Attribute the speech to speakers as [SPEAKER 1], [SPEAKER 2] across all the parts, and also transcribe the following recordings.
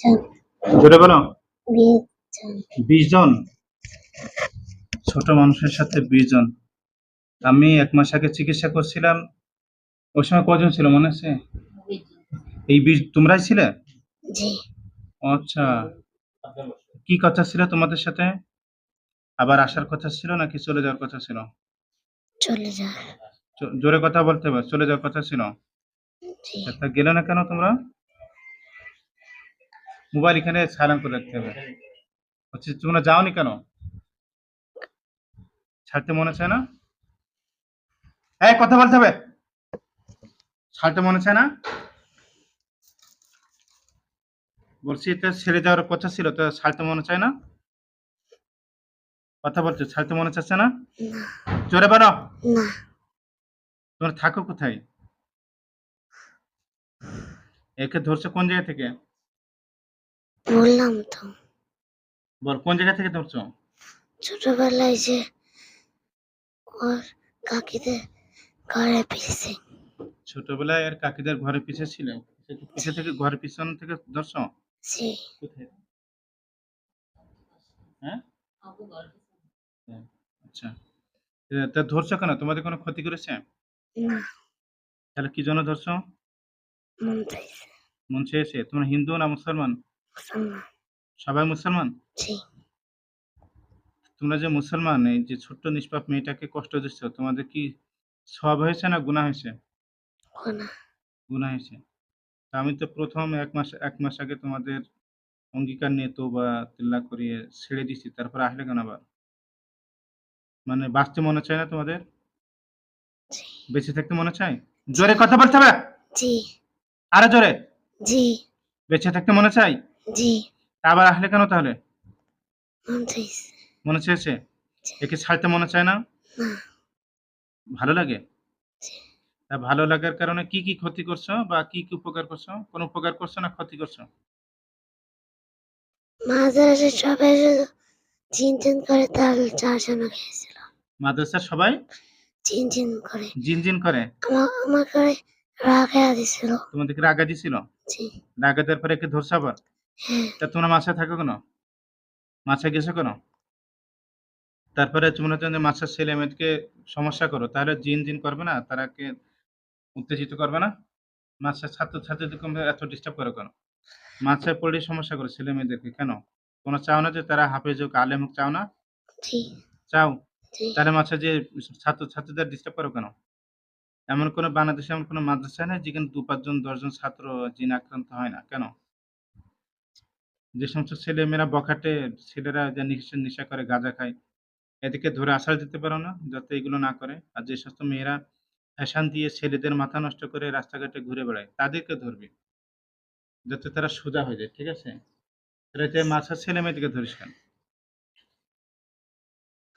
[SPEAKER 1] জন
[SPEAKER 2] জোরে বলো।
[SPEAKER 1] বিশ জন।
[SPEAKER 2] ছোট মানুষের সাথে বিশ জন। আমি এক মাস আগে চিকিৎসা করছিলাম। ওই সময় কজন ছিল মনে আছে? এই বিশ তোমরাই ছিলে? আচ্ছা। কি কথা ছিল তোমাদের সাথে? আবার আসার কথা ছিল নাকি চলে যাওয়ার কথা ছিল?
[SPEAKER 1] চলে যায়
[SPEAKER 2] জোরে কথা বলতে হবে চলে যাওয়ার কথা ছিল? গেলে না কেন তোমরা? মোবাইল এখানে সাইলেন্ট করে রাখতে হবে। হচ্ছে তোমরা যাওনি কেন? ছাড়তে মনে চায় না? এই কথা বলতে হবে। ছাড়তে মনে চায় না? বলছি এটা ছেড়ে যাওয়ার কথা ছিল তো ছাড়তে মনে চায় না? কথা বলছো ছাড়তে মনে চাচ্ছে না? জোরে বাড়ো তোমরা থাকো কোথায়? একে ধরছো কোন জায়গা থেকে?
[SPEAKER 1] বললাম তো।
[SPEAKER 2] বল কোন জায়গা থেকে ধরছো?
[SPEAKER 1] ছোটবেলায় যে ওর কাকিদের ঘরে পিছে
[SPEAKER 2] ছোটবেলায় আর কাকিদের ঘরে পিছে ছিল পিছে থেকে ঘরের পিছন থেকে ধরছো?
[SPEAKER 1] জি
[SPEAKER 2] কোথায়? হ্যাঁ? হ্যাঁ, আচ্ছা। তা ধরছো কেন? তোমাদের কোনো ক্ষতি করেছে?
[SPEAKER 1] না।
[SPEAKER 2] তাহলে কি জন্য ধরছো?
[SPEAKER 1] মন চাইছে।
[SPEAKER 2] মন চেয়েছে? তোমরা হিন্দু না মুসলমান?
[SPEAKER 1] মুসলমান।
[SPEAKER 2] সবাই মুসলমান?
[SPEAKER 1] জি।
[SPEAKER 2] তোমরা যে মুসলমান এই যে ছোট্ট নিষ্পাপ মেয়েটাকে কষ্ট দিচ্ছ তোমাদের কি সব হয়েছে না গুনাহ হয়েছে? গুনাহ। হয়েছে। আমি তো প্রথম এক মাস এক মাস আগে তোমাদের অঙ্গীকার নিয়ে তো বা তিল্লা করিয়ে ছেড়ে দিছি তারপর আসলে কেন আবার? মানে বাঁচতে মনে চায় না তোমাদের? বেঁচে থাকতে মনে চায়? জোরে কথা বলতে হবে?
[SPEAKER 1] জি।
[SPEAKER 2] আরও জোরে?
[SPEAKER 1] জি।
[SPEAKER 2] বেঁচে থাকতে মনে চাই
[SPEAKER 1] জি।
[SPEAKER 2] আবার আসলে কেন তাহলে?
[SPEAKER 1] মন চাইছে।
[SPEAKER 2] চেয়েছে? একে ছাড়তে মনে চায় না? ভালো লাগে? তা ভালো লাগার কারণে কি কি ক্ষতি করছ বা কি কি উপকার করছ? কোন উপকার করছ না ক্ষতি করছ?
[SPEAKER 1] মাদ্রাসে সবাই শুধু চিন চিন করে তাল চারজনে খেয়েছিল।
[SPEAKER 2] মাদ্রাসার সবাই?
[SPEAKER 1] চিন চিন করে?
[SPEAKER 2] করে
[SPEAKER 1] আমাকে রাখা দিছিল।
[SPEAKER 2] তোমাদেরকে রাগা দিছিল?
[SPEAKER 1] জি।
[SPEAKER 2] রাগা দেওয়ার পরে একে ধরছো আবার? তা তোমরা মাছে থাকো কেন? মাছে গেছো কেন? তারপরে তোমরা যদি মাছের ছেলে মেয়েকে সমস্যা করো তাহলে জিন জিন করবে না? তারাকে উত্তেজিত করবে না? মাছের ছাত্র ছাত্রীদেরকে তোমরা এত ডিস্টার্ব করো কেন? মাছের পড়ে সমস্যা করো ছেলে মেয়েদেরকে কেন? তোমরা চাও না যে তারা হাফেজ হোক আলেম হোক চাও না? চাও? তাহলে মাছের যে ছাত্র ছাত্রীদের ডিস্টার্ব করো কেন? এমন কোনো বাংলাদেশে এমন কোনো মাদ্রাসা নেই যেখানে দু পাঁচজন দশজন ছাত্র জিন আক্রান্ত হয় না কেন? যে সমস্ত ছেলে মেয়েরা বখাটে ছেলেরা যে নিশা নেশা করে গাঁজা খায় এদিকে ধরে আশ্বাস দিতে পারো না যাতে এগুলো না করে। আর যে সমস্ত মেয়েরা ফ্যাশন দিয়ে ছেলেদের মাথা নষ্ট করে রাস্তাঘাটে ঘুরে বেড়ায় তাদেরকে ধরবে যাতে তারা সোজা হয়ে যায় ঠিক আছে? তাহলে যে মাছের ছেলে মেয়েদেরকে ধরিস কেন?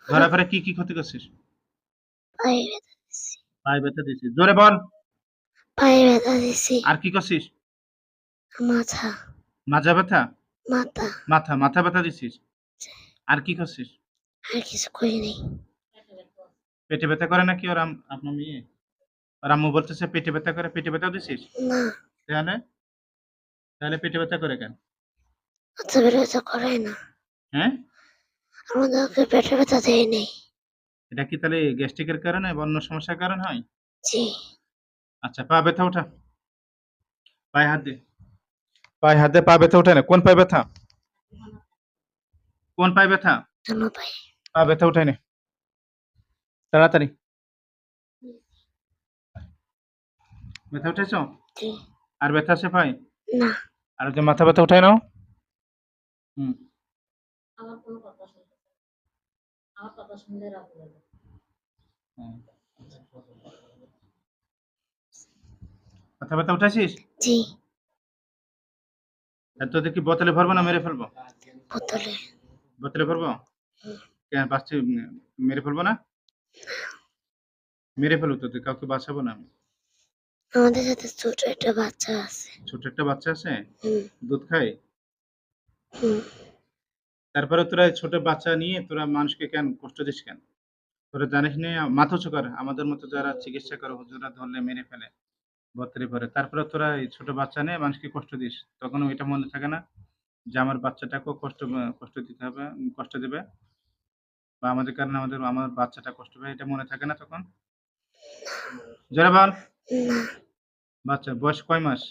[SPEAKER 2] ধরা পরে কি কি ক্ষতি করছিস?
[SPEAKER 1] পায়ে ব্যথা দিছি।
[SPEAKER 2] পায়ে ব্যথা দিছিস। জোরে বল।
[SPEAKER 1] পায়ে ব্যথা দিছি।
[SPEAKER 2] আর কি করছিস?
[SPEAKER 1] মাথা।
[SPEAKER 2] মাজা ব্যথা?
[SPEAKER 1] মাথা।
[SPEAKER 2] মাথা মাথা ব্যথা দিছিস? আর কি করছিস?
[SPEAKER 1] আর কিছু করি নাই।
[SPEAKER 2] পেটে ব্যথা করে নাকি ওর আপনার মেয়ে? ওর আম্মু বলতেছে পেটে ব্যথা করে পেটে ব্যথা দিছিস?
[SPEAKER 1] না।
[SPEAKER 2] তাহলে? তাহলে পেটে ব্যথা করে কেন?
[SPEAKER 1] মাথা ব্যথা করাই না।
[SPEAKER 2] হ্যাঁ?
[SPEAKER 1] আমাদেরকে পেটে ব্যথা দেয় নেই।
[SPEAKER 2] এটা কি তাহলে গ্যাস্ট্রিকের কারণে বা অন্য সমস্যার কারণ হয়?
[SPEAKER 1] জি।
[SPEAKER 2] আচ্ছা পা ব্যথা ওঠা। পায়ে হাত দে। পায়ে হাত পা ব্যথা ওঠে না? কোন পায়ে ব্যথা? কোন পায়ে ব্যথা? পা ব্যথা উঠাই নে? তাড়াতাড়ি। ব্যথা উঠেছ? আর ব্যথা আছে পায়ে?
[SPEAKER 1] না।
[SPEAKER 2] আর যে মাথা ব্যথা উঠাই নাও। হুম।
[SPEAKER 3] আমার কোনো কথা শুনতে চায় আমার কথা শুনলে রাগ লাগে
[SPEAKER 2] মাথা ব্যথা
[SPEAKER 1] জি।
[SPEAKER 2] আর তোদের কি বোতলে ভরবো না মেরে ফেলব?
[SPEAKER 1] বোতলে।
[SPEAKER 2] বোতলে ভরবো? কেন বাচ্চা মেরে ফেলব না? মেরে ফেলব তোদের কাউকে বাঁচাবো না আমি।
[SPEAKER 1] আমাদের সাথে ছোট একটা বাচ্চা আছে।
[SPEAKER 2] ছোট একটা বাচ্চা আছে? দুধ খায়? তারপরে তোরা ছোট বাচ্চা নিয়ে তোরা মানুষকে কেন কষ্ট দিস কেন? তোরা জানিস নি মাথা উঁচু কর। আমাদের মতো যারা চিকিৎসা করে হুজুরা ধরলে মেরে ফেলে। বত্রি পরে তারপরে তোরা এই ছোট বাচ্চা নিয়ে মানুষকে কষ্ট দিস। তখন ওইটা মনে থাকে না যে আমার বাচ্চাটাকেও কষ্ট কষ্ট দিতে হবে কষ্ট দেবে। বা আমাদের কারণে আমাদের আমার বাচ্চাটা কষ্ট পায় এটা মনে থাকে না তখন। জোরে বল। বাচ্চা বয়স কয় মাস?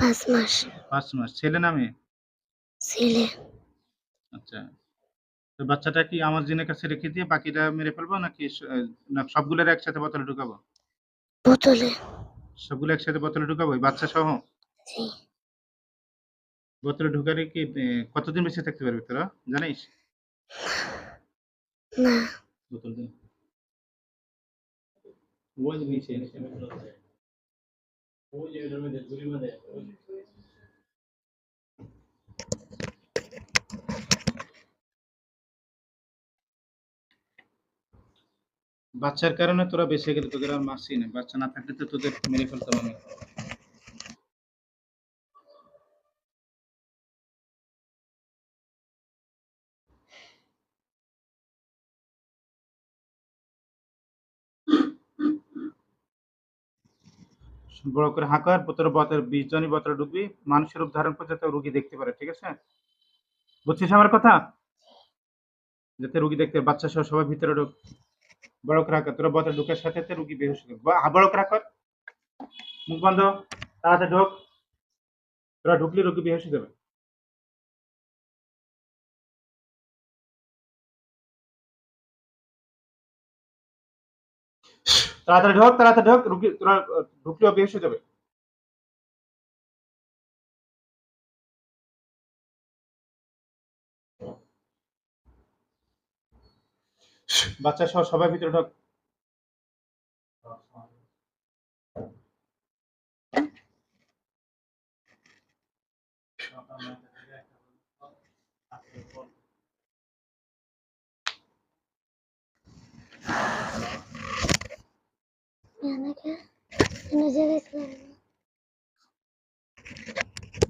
[SPEAKER 1] পাঁচ মাস।
[SPEAKER 2] পাঁচ মাস। ছেলে না মেয়ে?
[SPEAKER 1] ছেলে।
[SPEAKER 2] আচ্ছা। তো বাচ্চাটা কি আমার জিনের কাছে রেখে দিয়ে বাকিটা মেরে ফেলব নাকি সবগুলোর একসাথে বোতলে ঢুকাবো?
[SPEAKER 1] বোতলে।
[SPEAKER 2] সবগুলো একসাথে বোতলে ঢুকাবো? বাচ্চা সহ বোতলে ঢুকালে কি কতদিন বেঁচে থাকতে পারবে তোরা? জানিস? বোতল দিন ওই যে নিচে। বাচ্চার কারণে তোরা বেঁচে গেলে তোদের আর মারছি না। বাচ্চা না থাকলে তো তোদের মেরে ফেলতাম আমি বড় করে হাঁকার বোতলে বোতল বিশ জনই বোতলে ঢুকবি মানুষের রূপ ধারণ করে যাতে রুগী দেখতে পারে, ঠিক আছে? বুঝছিস আমার কথা? যাতে রুগী দেখতে বাচ্চা সহ সবাই ভিতরে ঢুক। বড় করে তোরা ঢুকার সাথে রুগী বেহুশ বড় করে মুখ বন্ধ, তাড়াতাড়ি ঢোক। তোরা ঢুকলে, রুগী বেহুশ যাবে। তাড়াতাড়ি ঢোক তাড়াতাড়ি ঢোক। রুগী, তোরা ঢুকলেও বেহুশ হয়ে যাবে। বাচ্চা সহ সবাই ভিতরে ঢোক।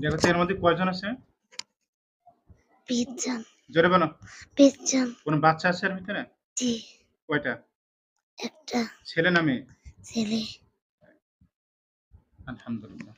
[SPEAKER 2] দেখো এর মধ্যে কয়জন আছে?
[SPEAKER 1] পিজ্জান
[SPEAKER 2] জোরে বলো।
[SPEAKER 1] পিজ্জান
[SPEAKER 2] কোনো বাচ্চা আছে এর ভিতরে?
[SPEAKER 1] জি।
[SPEAKER 2] কয়টা?
[SPEAKER 1] একটা।
[SPEAKER 2] ছেলে না মেয়ে?
[SPEAKER 1] ছেলে।
[SPEAKER 2] আলহামদুলিল্লাহ।